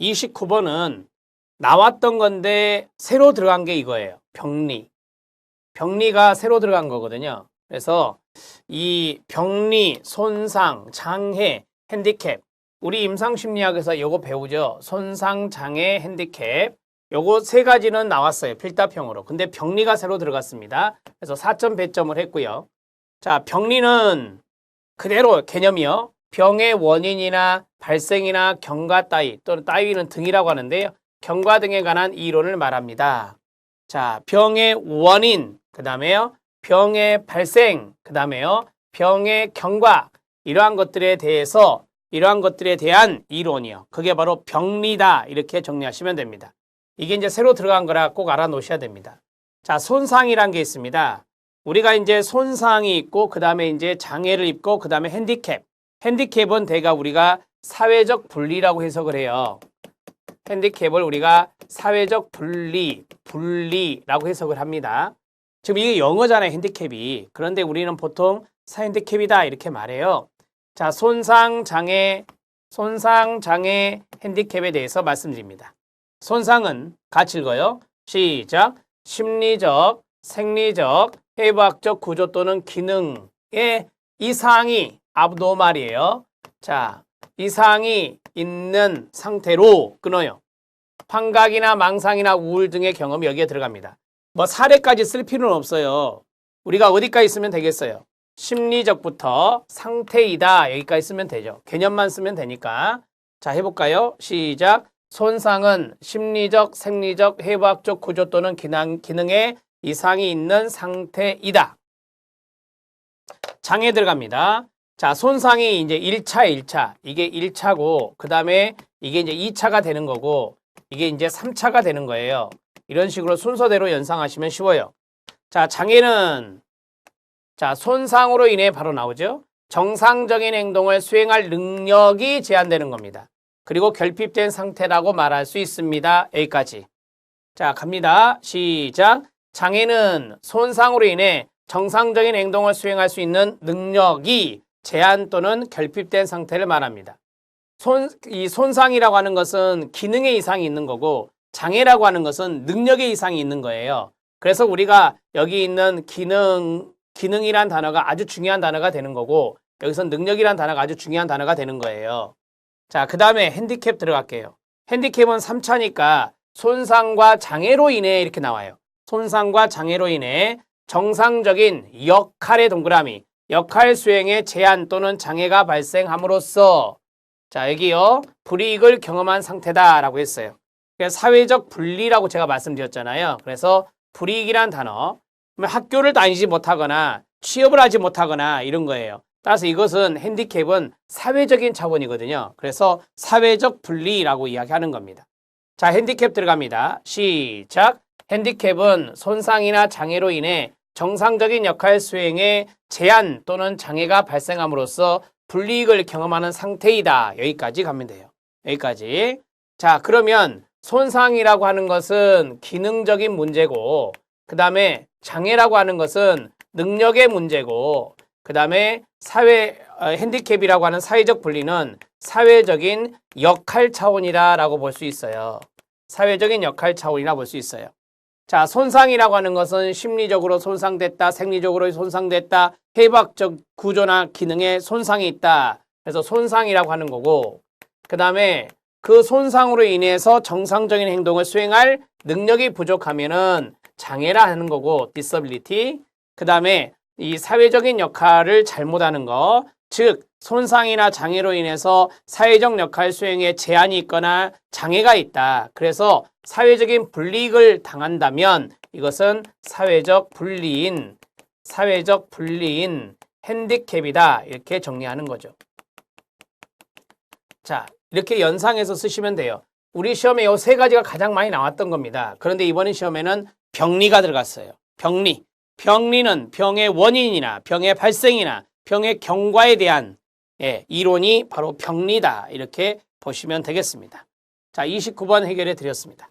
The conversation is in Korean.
29번은 나왔던 건데 새로 들어간 게 이거예요. 병리. 병리가 새로 들어간 거거든요. 그래서 이 병리, 손상, 장애, 핸디캡. 우리 임상심리학에서 요거 배우죠. 손상, 장애, 핸디캡. 요거 세 가지는 나왔어요. 필답형으로. 근데 병리가 새로 들어갔습니다. 그래서 4점 배점을 했고요. 자, 병리는 그대로 개념이요. 병의 원인이나 발생이나 경과 따위 또는 따위는 등이라고 하는데요. 경과 등에 관한 이론을 말합니다. 자, 병의 원인, 그 다음에요. 병의 발생, 그 다음에요. 병의 경과, 이러한 것들에 대해서, 이러한 것들에 대한 이론이요. 그게 바로 병리다. 이렇게 정리하시면 됩니다. 이게 이제 새로 들어간 거라 꼭 알아놓으셔야 됩니다. 자, 손상이란 게 있습니다. 우리가 이제 손상이 있고, 그 다음에 이제 장애를 입고, 그 다음에 핸디캡. 핸디캡은 대가 우리가 사회적 분리라고 해석을 해요. 핸디캡을 우리가 사회적 분리, 분리라고 해석을 합니다. 지금 이게 영어잖아요, 핸디캡이. 그런데 우리는 보통 사핸디캡이다 이렇게 말해요. 자, 손상, 장애, 손상, 장애, 핸디캡에 대해서 말씀드립니다. 손상은 같이 읽어요. 시작. 심리적, 생리적, 해부학적 구조 또는 기능의 이상이 abnormal이에요. 자, 이상이 있는 상태로 끊어요. 환각이나 망상이나 우울 등의 경험이 여기에 들어갑니다. 뭐 사례까지 쓸 필요는 없어요. 우리가 어디까지 쓰면 되겠어요? 심리적부터 상태이다 여기까지 쓰면 되죠. 개념만 쓰면 되니까. 자 해볼까요? 시작. 손상은 심리적, 생리적, 해부학적 구조 또는 기능, 기능에 이상이 있는 상태이다. 장애 들어갑니다. 자, 손상이 이제 1차, 1차. 이게 1차고, 그 다음에 이게 이제 2차가 되는 거고, 이게 이제 3차가 되는 거예요. 이런 식으로 순서대로 연상하시면 쉬워요. 자, 장애는, 자, 손상으로 인해 바로 나오죠. 정상적인 행동을 수행할 능력이 제한되는 겁니다. 그리고 결핍된 상태라고 말할 수 있습니다. 여기까지. 자, 갑니다. 시작. 장애는 손상으로 인해 정상적인 행동을 수행할 수 있는 능력이 제한 또는 결핍된 상태를 말합니다. 손, 이 손상이라고 하는 것은 기능의 이상이 있는 거고 장애라고 하는 것은 능력의 이상이 있는 거예요. 그래서 우리가 여기 있는 기능, 기능이란 단어가 아주 중요한 단어가 되는 거고 여기서 능력이란 단어가 아주 중요한 단어가 되는 거예요. 자, 그 다음에 핸디캡 들어갈게요. 핸디캡은 3차니까 손상과 장애로 인해 이렇게 나와요. 손상과 장애로 인해 정상적인 역할의 동그라미, 역할 수행에 제한 또는 장애가 발생함으로써 자 여기요 불이익을 경험한 상태다라고 했어요. 그래서 사회적 분리라고 제가 말씀드렸잖아요. 그래서 불이익이란 단어 학교를 다니지 못하거나 취업을 하지 못하거나 이런 거예요. 따라서 이것은 핸디캡은 사회적인 차원이거든요. 그래서 사회적 분리라고 이야기하는 겁니다. 자 핸디캡 들어갑니다. 시작. 핸디캡은 손상이나 장애로 인해 정상적인 역할 수행에 제한 또는 장애가 발생함으로써 불이익을 경험하는 상태이다. 여기까지 가면 돼요. 여기까지. 자, 그러면 손상이라고 하는 것은 기능적인 문제고, 그 다음에 장애라고 하는 것은 능력의 문제고, 그 다음에 사회, 어, 핸디캡이라고 하는 사회적 분리는 사회적인 역할 차원이다라고 볼 수 있어요. 사회적인 역할 차원이라 볼 수 있어요. 자, 손상이라고 하는 것은 심리적으로 손상됐다, 생리적으로 손상됐다, 해박적 구조나 기능에 손상이 있다. 그래서 손상이라고 하는 거고, 그 다음에 그 손상으로 인해서 정상적인 행동을 수행할 능력이 부족하면은 장애라 하는 거고, disability. 그 다음에 이 사회적인 역할을 잘못하는 거, 즉, 손상이나 장애로 인해서 사회적 역할 수행에 제한이 있거나 장애가 있다. 그래서 사회적인 불이익을 당한다면 이것은 사회적 불리인, 사회적 불리인 핸디캡이다. 이렇게 정리하는 거죠. 자, 이렇게 연상해서 쓰시면 돼요. 우리 시험에 이 세 가지가 가장 많이 나왔던 겁니다. 그런데 이번 시험에는 병리가 들어갔어요. 병리. 병리는 병의 원인이나 병의 발생이나 병의 경과에 대한 예, 이론이 바로 병리다. 이렇게 보시면 되겠습니다. 자, 29번 해결해 드렸습니다.